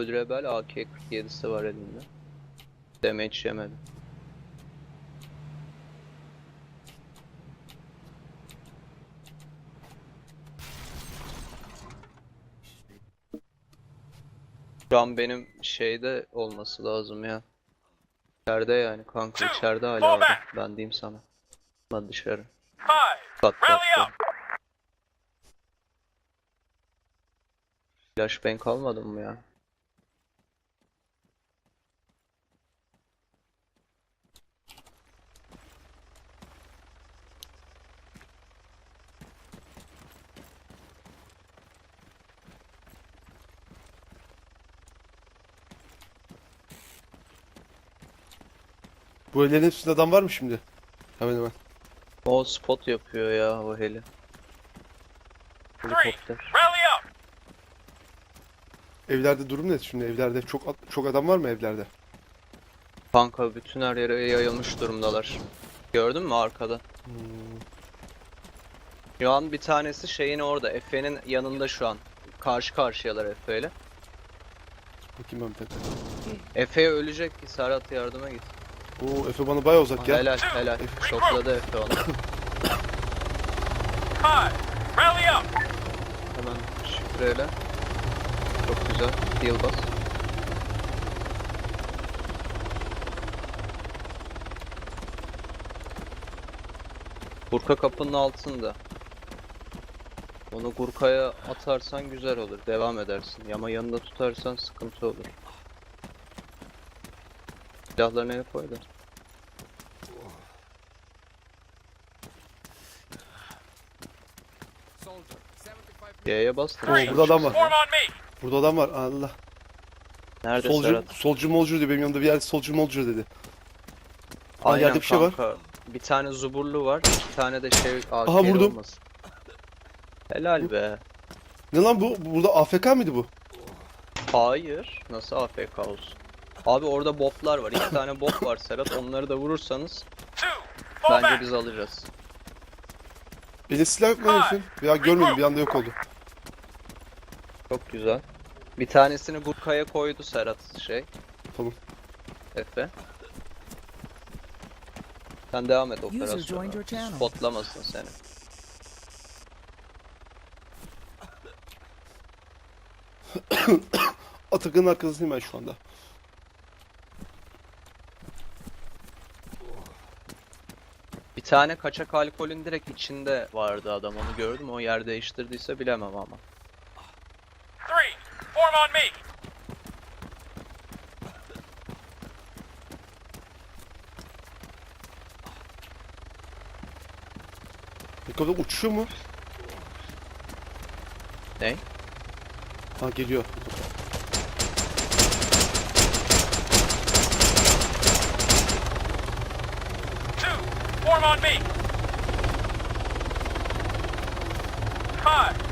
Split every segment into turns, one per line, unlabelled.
Full Rebel AK-47'si var elinde. Damage yemedi. Şu an benim şeyde olması lazım ya. İçeride yani kanka içeride hala orada. Ben diyeyim sana. Hadi dışarı. Kat kat. Flashbang almadın mı ya?
Bu evlerin hepsinde adam var mı şimdi? Hemen hemen.
O spot yapıyor ya o heli. Helikopter.
Evlerde durum ne şimdi? Evlerde çok çok adam var mı evlerde?
Kanka bütün her yere yayılmış durumdalar. Gördün mü arkada?
Hmm.
Şu an bir tanesi şeyin orada. Efe'nin yanında şu an. Karşı karşıyalar Efe ile.
Bakayım ben bir.
Efe ölecek ki Serhat yardıma git.
Oo Efe bana bayağı uzak ya.
Helal helal. Şokladı Efe onu.
Five. Rally up.
Hemen şifreyle. Çok güzel. Heal bas. Gurka kapının altında. Onu Gurka'ya atarsan güzel olur. Devam edersin. Ama yanında tutarsan sıkıntı olur. Silahlarını el koy da. Y'ye bas da.
Oo, burada adam var. Burada adam var. Allah.
Nerede
Solcu,
Serhat?
solcu molcu diyor. Benim yanımda bir yerde solcu molcu dedi. Aa,
Aynen
yerde bir şey var.
kanka. Bir tane zuburlu var, iki tane de şey AK
Aha, vurdum.
olmasın. Helal be.
Ne lan bu? Burada AFK mıydı bu?
Hayır. Nasıl AFK olsun? Abi orada botlar var. İki tane bot var Serhat. Onları da vurursanız bence biz alacağız.
Elinde silah yok mu herifin? Ya görmedim bir anda yok oldu.
Çok güzel. Bir tanesini Gurka'ya koydu Serhat şey.
Tamam.
Efe. Sen devam et operasyona. Spotlamasın seni.
Atakan'ın arkasındayım ben şu anda.
Bir tane kaçak alkolün direkt içinde vardı adam. Onu gördüm. O yer değiştirdiyse bilemem ama.
Three. Form on me.
Helikopter uçuyor mu?
Ne?
Ha geliyor.
Two. Form on me. Five.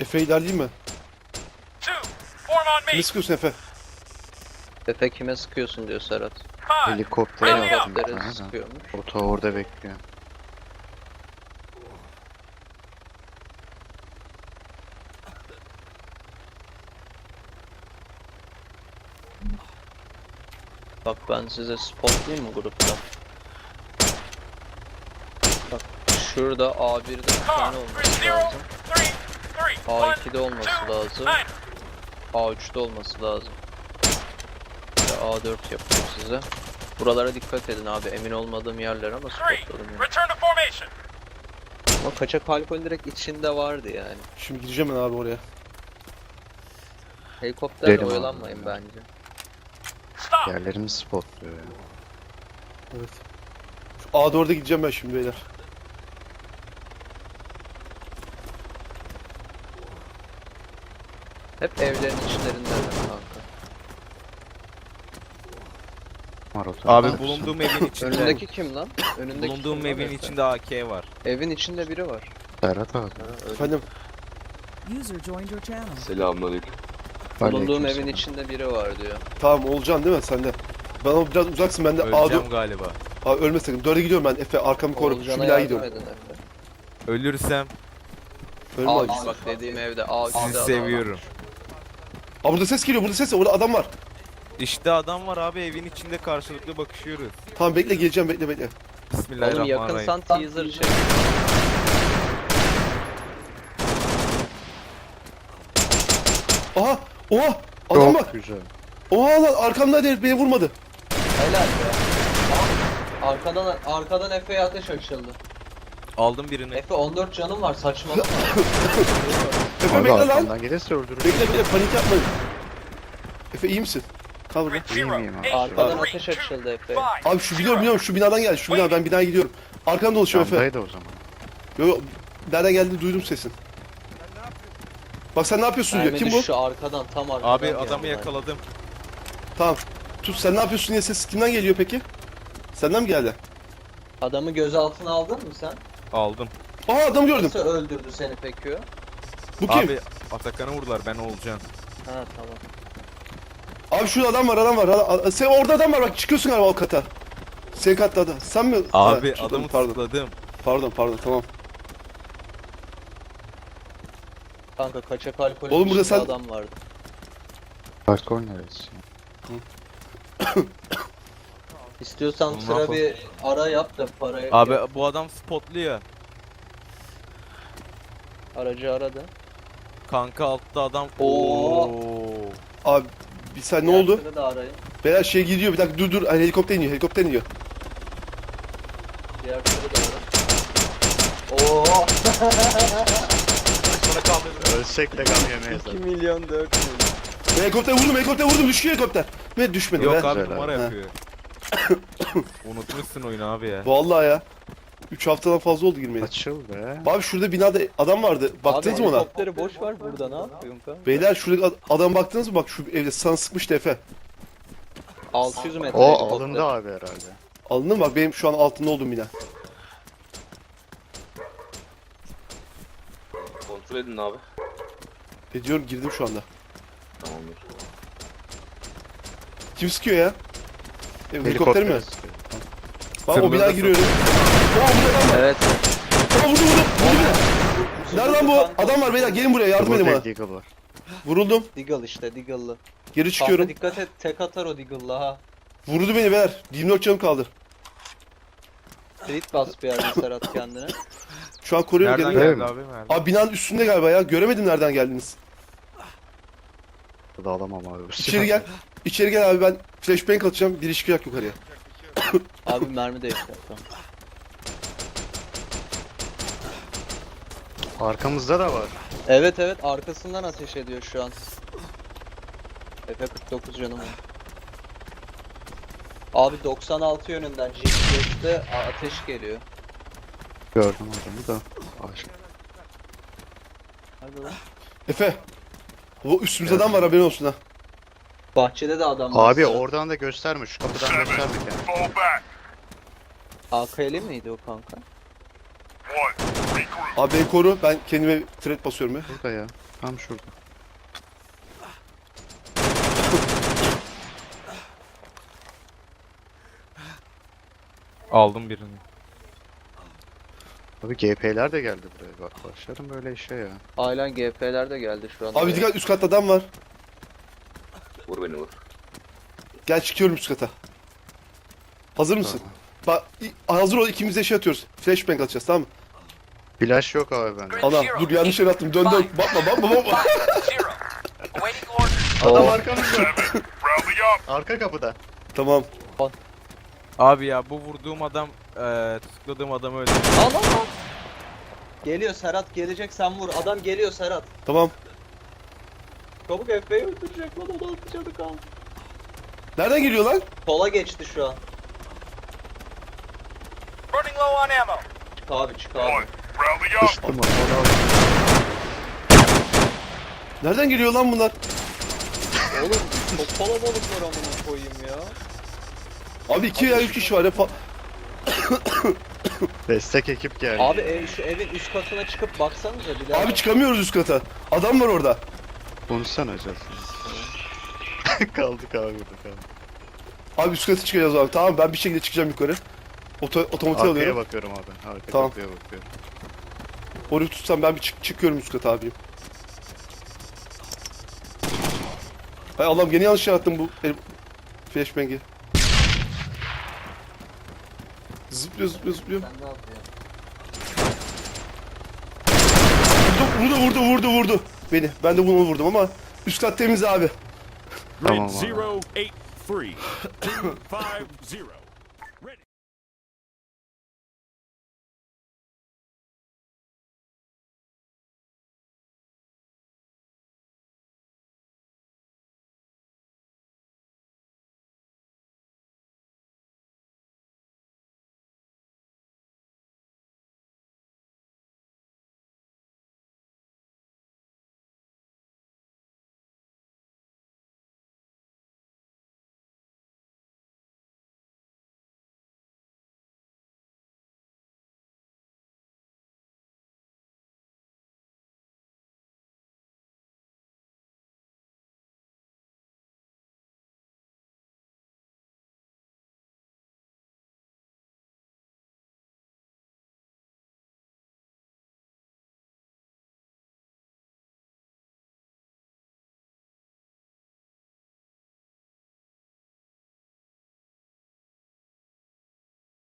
Efe mi?
Form on me.
Ne sıkıyorsun Efe?
Efe kime sıkıyorsun diyor Serhat.
Helikoptere
Helikoptere
de.
sıkıyormuş.
Oto orada bekliyor.
Bak ben size spotlayayım mı grupta? Bak şurada A1'de bir tane olması lazım.
Three. Three. One.
A2'de olması lazım.
Nine.
A3'te olması lazım. De A4 yapayım size. Buralara dikkat edin abi. Emin olmadığım yerler ama spotladım yani.
return to formation.
Ama kaçak alkol direkt içinde vardı yani.
Şimdi gideceğim ben abi oraya.
Helikopterle
Dedim abi.
oyalanmayın bence.
Stop.
Yerlerimiz spotluyor ya.
Evet. Şu A4'e gideceğim ben şimdi beyler.
Hep evlerin içlerinden kanka.
Marotu.
Abi bulunduğum evin içinde.
Önündeki kim lan? Önündeki
bulunduğum
kim lan
evin içinde AK var.
Evin içinde biri var.
Serhat abi.
Ha, öyle.
Efendim
User joined your channel.
Selamünaleyküm.
Bulunduğum evin
Aleykümselam.
içinde biri var diyor.
tamam olacaksın değil mi sen de? Ben o biraz uzaksın ben de
Öleceğim
A4
galiba.
Aa, ölme sakın. 4'e gidiyorum ben Efe arkamı koru. Şu
Oğulcan'a
binaya
yardım
gidiyorum.
edin Efe.
Ölürsem
Ölme
Aa, bak dediğim evde. Aa,
sizi
güzel adam.
seviyorum.
Aa burada ses geliyor burada ses orada adam var.
İşte adam var abi evin içinde karşılıklı bakışıyoruz.
Tamam bekle geleceğim bekle bekle.
Oğlum
Bismillahirrahmanirrahim.
yakınsan teaser çek.
Aha! Oha! Adam
güzel.
Oha lan arkamda herif beni vurmadı.
Helal be. Aa, Arkadan arkadan Efe'ye ateş açıldı.
Aldım birini.
Efe 14 canım var saçmalama.
Efe
Abi
bekle lan.
arkamdan gelirse öldürür.
Bekle bekle panik yapmayın. Efe iyi misin? Kal burada.
Miyim abi?
Arkadan ateş açıldı Efe.
Abi şu biliyorum biliyorum şu binadan geldi şu bina ben binaya gidiyorum. Arkamda dolaşıyor Efe.
Camdaydı o zaman.
Yo yo nereden geldi duydum sesin. Bak sen ne yapıyorsun diyor.
Mermi
Kim bu?
düştü arkadan tam arkadan
Abi
geldi
adamı yakaladım.
Tamam. Tut sen ne yapıyorsun diye ses kimden geliyor peki? Senden mi geldi?
Adamı gözaltına aldın mı sen?
Aldım.
Aa adam gördüm.
Nasıl öldürdü seni peki o?
Bu kim? Abi,
Abi Atakan'ı vurdular ben olacağım.
Ha tamam.
şurada adam var adam var. Adam- Sen orada adam var bak çıkıyorsun galiba o kata. Senin katta adam. Sen mi?
Abi
Ha,
adamı
pardon.
tıkladım.
Pardon pardon tamam.
Kanka kaçak alkol
Oğlum burada sen-
adam vardı.
Hardcore neresi?
İstiyorsan
Oğlum, ne
sıra
yapalım?
bir ara yap da parayı
Abi bu adam spotluyor.
aracı aradı.
Kanka altta adam.
Oo.
Abi bir sen ne oldu?
Diğer sıra da arayın.
Beyler şey gidiyor bir dakika dur dur Ay, helikopter iniyor helikopter iniyor.
Diğer sıra da ara. Oo.
Ölsek de gam yemeyiz
2 milyon 4 milyon.
Helikopter vurdum helikopter vurdum düşüyor helikopter. Ve düşmedi
Yok
be.
abi numara yapıyor. Unutmuşsun oyunu abi ya.
Vallahi ya. 3 haftadan fazla oldu girmeyeli.
Açıl be.
Abi şurada binada adam vardı. Baktınız mı ona?
helikopteri boş ver burada ne yapıyorsun kanka?
Beyler şurada adam baktınız mı? Bak şu evde sana sıkmıştı Efe.
600 metre
O
helikopter.
alındı abi herhalde.
Alındın mı? Bak benim şu an altında olduğum bina.
Kontrol edin abi.
Ediyorum girdim şu anda.
Tamamdır.
Kim sıkıyor ya? E, helikopter mi? Bak o
Tırmanırsa-
bina giriyorum. Aa burada adam var.
Evet.
Aa vurdu vurdu. Vurdu bina. Nereden bu? Adam var beyler gelin buraya yardım edin bana.
Deagle var.
Vuruldum.
Deagle işte Deagle'lı.
Geri
Kanka
çıkıyorum.
dikkat et tek atar o Deagle'lı ha.
Vurdu beni beyler. 24 canım kaldı.
Crit bas bir yerde Serhat kendine.
Şu an koruyorum
Nereden
gelin.
geldi abi? Nereden?
Abi binanın üstünde galiba ya. Göremedim nereden geldiniz.
Burada alamam abi.
İçeri gel. İçeri gel abi ben flashbang atacağım. Biri çıkacak yukarıya.
Abi mermi değişti. Tamam.
Arkamızda da var.
Evet evet arkasından ateş ediyor şu an. Efe 49 canım var. Abi 96 yönünden GPS'te ateş geliyor.
Gördüm adamı da. Aşk.
Hadi lan.
Efe. O üstümüzde adam var haberin olsun ha.
Bahçede de adam var.
Abi oradan da gösterme. Şu kapıdan gösterme kendini.
Fall back.
AK'li miydi o kanka?
One, regroup.
Abi beni koru. Ben kendime threat basıyorum ya.
Burada ya. Tam şurada.
Aldım birini.
Abi GP'ler de geldi buraya. Bak başlarım böyle işe ya.
Aynen GP'ler de geldi şu anda.
Abi dikkat üst katta adam var.
Vur beni vur.
Gel çıkıyorum üst kata. Hazır mısın? Bak i- hazır ol ikimiz de şey atıyoruz. Flashbang atacağız tamam mı?
Flash yok abi bende.
Allah dur yanlış yere attım. Dön dön. Bakma bakma bakma.
Zero. Awaiting orders.
Adam
Oh.
arkamızda.
Up.
Arka kapıda.
tamam.
Abi ya bu vurduğum adam eee tutukladığım adamı öldürdü.
Al al al. Geliyor Serhat gelecek sen vur. Adam geliyor Serhat.
Tamam.
Çabuk Efe'yi öldürecek lan o da altı canı kaldı.
Nereden geliyor lan?
Sola geçti şu an.
Running low on ammo.
Çık abi çık abi.
Rally up.
Sıçtım onu.
Nereden geliyor lan bunlar?
Oğlum çok kalabalıklar amına koyayım ya.
Abi iki ya üç kişi var ya. Fa-
Destek ekip geldi.
Abi ev, şu evin üst katına çıkıp baksanıza bir daha.
Abi çıkamıyoruz üst kata. Adam var orada.
Konuşsana Acar. kaldık abi burada kaldık.
Abi üst kata çıkacağız abi. Tamam ben bir şekilde çıkacağım yukarı. Oto otomatiğe
Arkaya
alıyorum.
bakıyorum abi. Arka
Tamam.
kapıya bakıyorum.
Orayı tutsam ben bir çık çıkıyorum üst kata abiyim. Hay Allah'ım gene yanlış yarattım bu el- flashbang'i. Zıplıyor zıplıyor zıplıyor.
Sen ne yapıyorsun?
Vurdu vurdu vurdu vurdu beni. Ben de bunu vurdum ama üst kat temiz abi.
Tamam abi.
zero eight three two five zero.